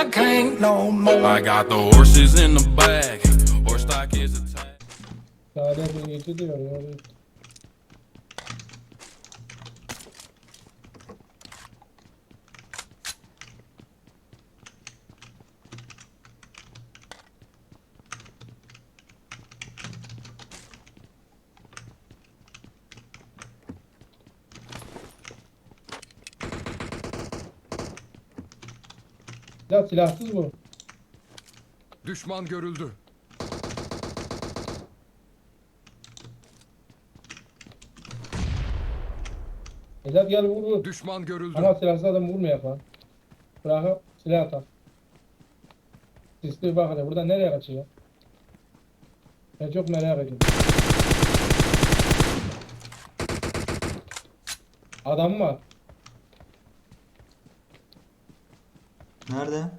I can't no more. I got the horses in the back. Horse stock is attached. Sade bir geçi diyor Ya silahsız bu. Düşman görüldü. Ezat gel vur vur. Düşman görüldü. Ama silahsız adam vurmayak lan. Bırakıp silah atar. Sisli bak hele buradan nereye kaçıyor? Ben çok merak ediyorum. Adam var. Nerede?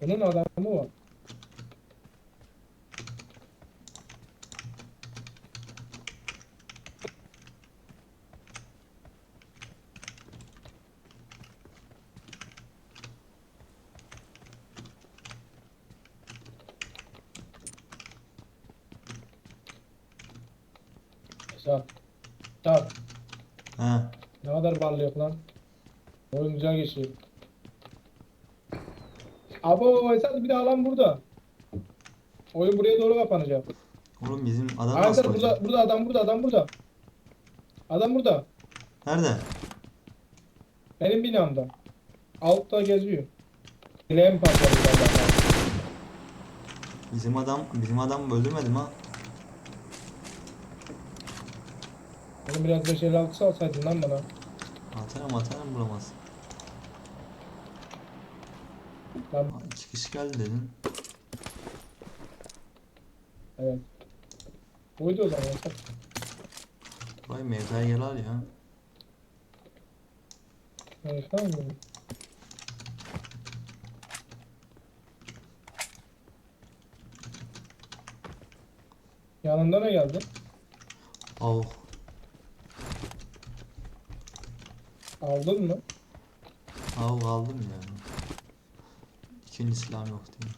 Bunun adamı var. Sağ. Sağ. Ha. Ne kadar ballı yok lan. Oyun güzel geçiyor. Abo Esat bir de alan burada. Oyun buraya doğru kapanacak. Oğlum bizim adam nasıl Arkadaşlar burada, burada adam burada adam burada. Adam burada. Nerede? Benim binamda. Altta geziyor. Dileğim patladı galiba. Bizim adam bizim adam öldürmedim ha. Benim biraz 556 alsaydın lan bana. Atarım atarım bulamaz. Ha, İki kişi geldi dedin. evet. Buydu o zaman. Vay mevzaya gel al ya. Evet, tamam mı? Yanında ne geldi? Av. Aldın mı? Av aldım ya. İkinci silahım yok diye.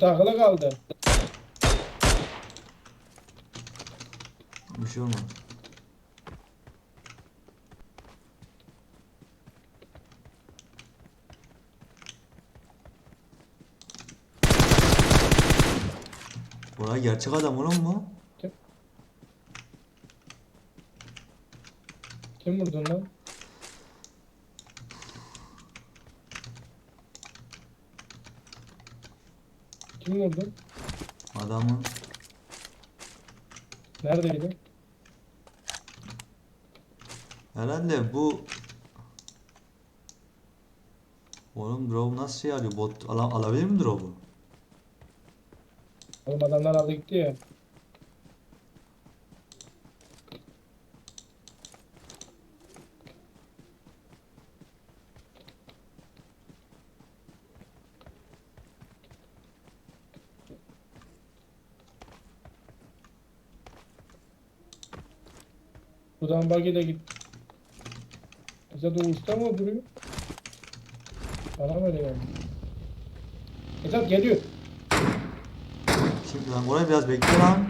Takılı kaldı. Bir şey olmadı. Buraya gerçek adam oğlum mu? Kim vurdun lan? Kim vurdu? Adamı. Neredeydi? Herhalde bu Oğlum drone nasıl şey alıyor? Bot ala- alabilir mi drone'u? Oğlum adamlar aldı gitti ya. Buradan buggy ile git. Esat usta mı duruyor? Bana mı öyle geldi? Esat geliyor. Şimdi lan orayı biraz bekle lan.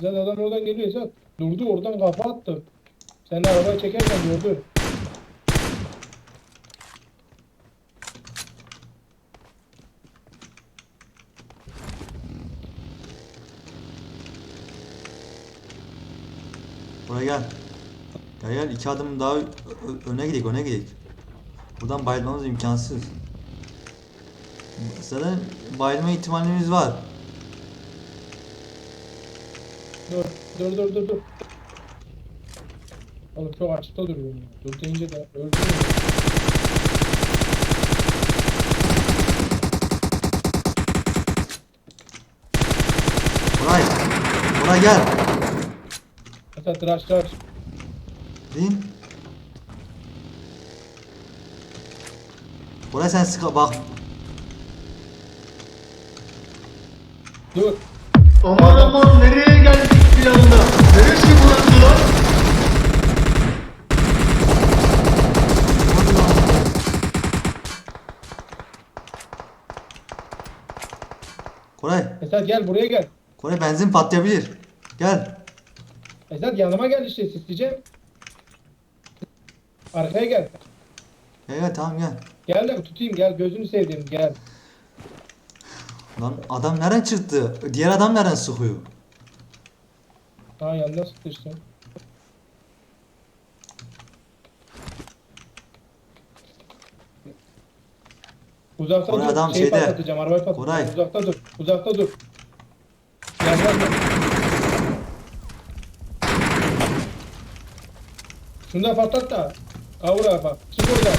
Zaten adam oradan geliyor Esat. Durdu oradan kafa attı. Sen de arabayı çekerken gördü. Buraya gel. Gel gel iki adım daha öne gidelim öne gidelim. Buradan bayılmamız imkansız. Zaten bayılma ihtimalimiz var. Dur dur dur dur dur. Oğlum çok açıkta duruyor. Dur deyince de öldü. Buraya. Buraya gel satraçlar. Din. Buna sen sık bak. Dur. Aman aman nereye geldik bir anda? Neresi burası lan? Koray, Esat gel buraya gel. Koray benzin patlayabilir. Gel. Esat yanıma gel işte sisleyeceğim. Arkaya gel. Gel tamam gel. Gel de tutayım gel gözünü seveyim gel. Lan adam nereden çıktı? Diğer adam nereden sıkıyor? Ha yanına sıkıştım. Uzakta Koray dur. adam şeyi şeyde. patlatacağım. Arabayı patlatacağım. Koray. Uzakta dur. Uzakta dur. Şunu da patlat da. Kavur abi bak. Çık oradan.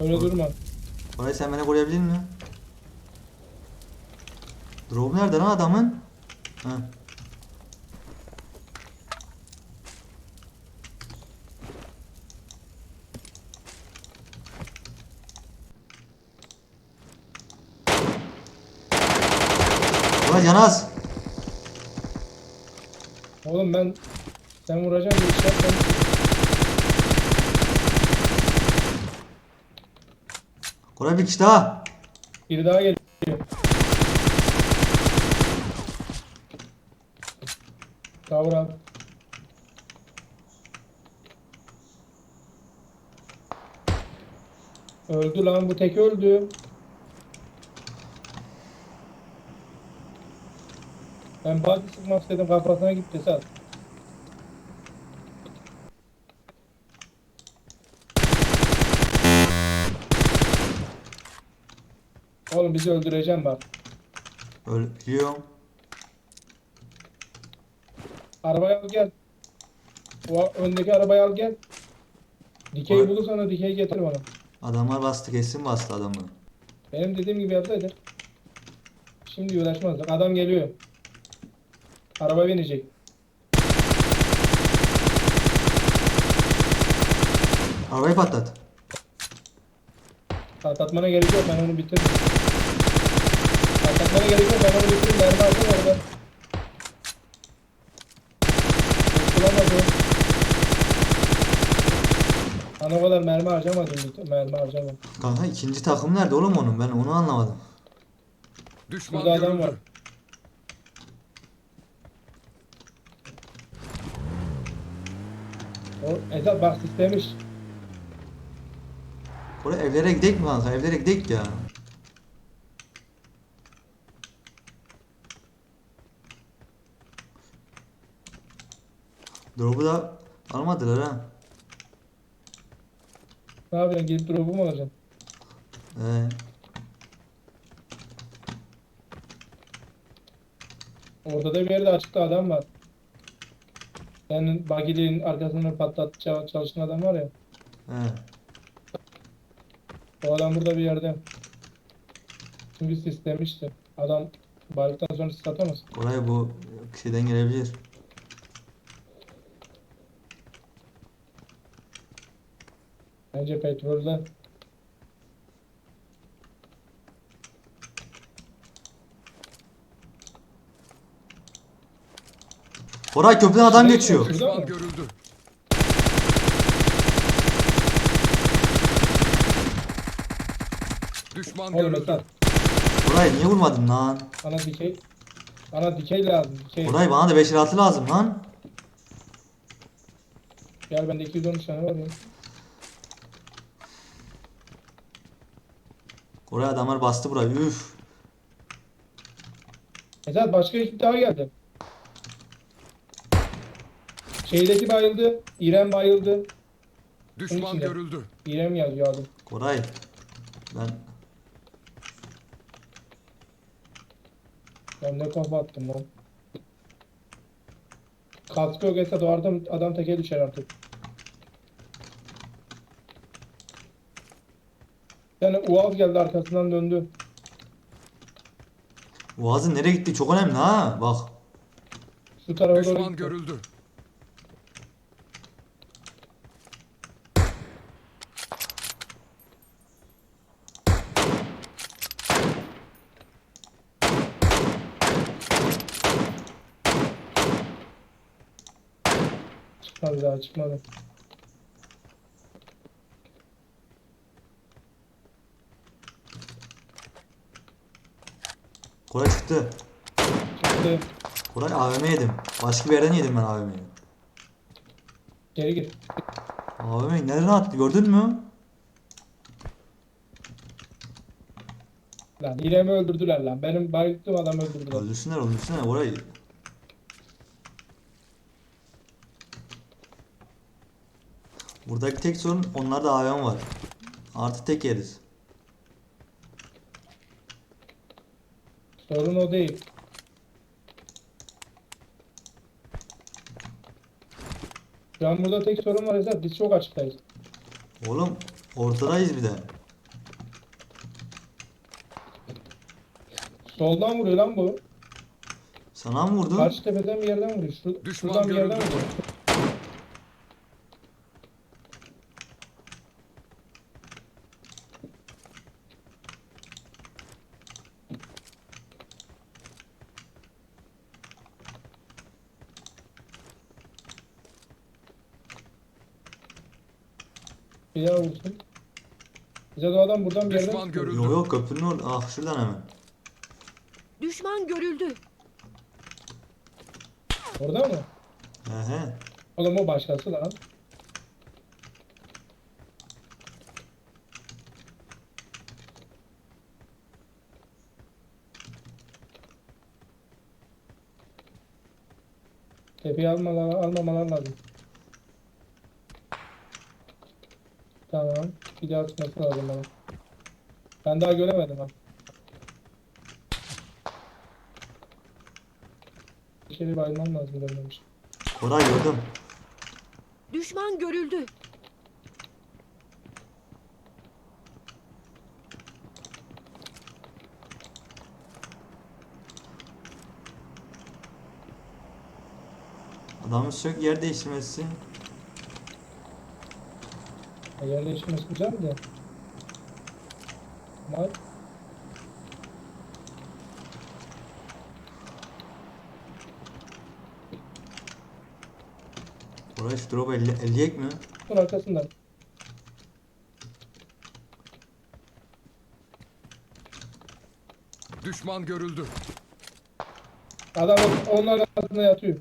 Öyle durma. Koray sen beni koruyabilir misin? Drop nerede lan adamın? Ha. Koray canaz. Oğlum ben sen vuracaksın bir iş yapma. Koray bir kişi daha. Biri daha geliyor. Öldü lan bu tek öldü. Ben bazı sıkmak istedim kafasına gitti sat. Oğlum bizi öldüreceğim bak. Ölüyorum. Arabayı al gel. O öndeki arabayı al gel. Dikey bulursan da dikey getir bana. Adamlar bastı kesin bastı adamı. Benim dediğim gibi yapsaydı. Şimdi uğraşmazdık. Adam geliyor. Araba binecek. Arabayı patlat. Patlatmana gerek yok. Ben onu bitirdim. Patlatmana gerek yok. Ben onu bitirdim. Mermi aldım orada. O kadar mermi harcamadım. Mermi harcamadım. Kanka ikinci takım nerede oğlum onun? Ben onu anlamadım. Düşman Burada adam görüldü. var. O Ezat bak sistemiş. Koray evlere gidek mi kanka? Evlere gidek ya. Drop'u da almadılar ha. Ne yapacaksın? Gidip drop'u mu alacaksın? Ee, Orada da bir yerde açıkta adam var. Senin bagiliğin arkasını patlat çal- çalışan adam var ya. he. O adam burada bir yerde. Çünkü sistemişti. Adam bayıldıktan sonra sis atamaz. Koray bu şeyden gelebilir. Bence petrolde. Koray köprüden adam Şey, geçiyor. Düşman görüldü. Düşman Oğlum görüldü. Koray niye vurmadın lan? Bana dikey. Bana dikey lazım. Dikey. Koray bana da 5 altı lazım lan. Gel bende 213 tane var ya. Koray adamlar bastı burayı. Üf. Esat başka ekip daha geldi. Şeydeki bayıldı. İrem bayıldı. Düşman içinde. görüldü. İrem yazıyor adım. Koray. Ben Ben ne kafa attım lan. Kaskı yok Esat o adam, adam teke düşer artık. Yani Uaz geldi arkasından döndü. Uaz'ın nereye gitti çok önemli ha. Bak. Şu tarafa doğru Düşman gitti. görüldü. Çıkmadı daha çıkmadı. Çıktı. Çıktı. Koray AVM yedim. Başka bir yerden yedim ben AVM'yi. Geri gir. AVM nereden attı gördün mü? Lan İrem'i öldürdüler lan. Benim bayılttığım adam öldürdüler. Öldürsünler öldürsünler Koray. Buradaki tek sorun onlarda AVM var. Artı tek yeriz. Sorun o değil. Şu an burada tek sorun var Esat. Biz çok açıktayız. Oğlum ortadayız bir de. Soldan vuruyor lan bu. Sana mı vurdu? Karşı tepeden bir yerden vuruyor. Şu, Düşman şuradan bir yerden görüldü. vuruyor. Daha vursun. Bize de adam buradan bir yerden Düşman görüldü. Yok yok köprünün orada. Ah şuradan hemen. Düşman görüldü. Orada mı? He he. Oğlum o başkası lan. Tepeyi almalar, almamalar lazım. Tamam. Bir daha tutması lazım bana. Ben daha göremedim ha. İçeri bayılmam lazım görmemiş. Koray gördüm. Düşman görüldü. Adamın sürekli yer değiştirmesi. Yerleşmesi güzel de. Ama Koray şu drop'u elle, elleyek mi? bunun arkasından. Düşman görüldü. Adam onlar arasında yatıyor.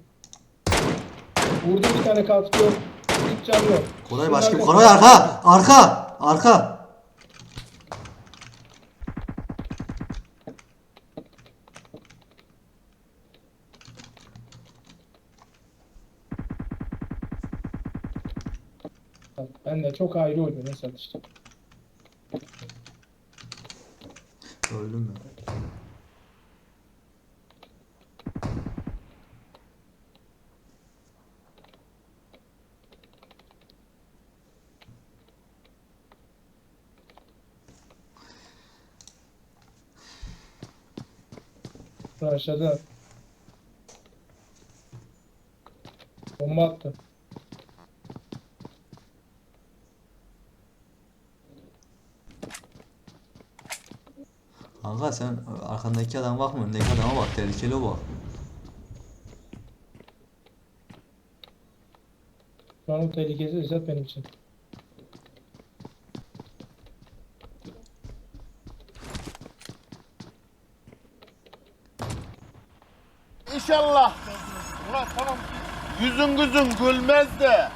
Vurdu bir tane katkı yok. Koray başka. Koray arka! Arka! Arka! Ben de çok ayrı mesela işte. Öldüm ben. Başladı. Bomba attı. Kanka sen arkandaki adama bakma öndeki adama bak tehlikeli o bak. Şu an o tehlikesi İzzet benim için. İnşallah. Ulan tamam. Yüzün gözün gülmez de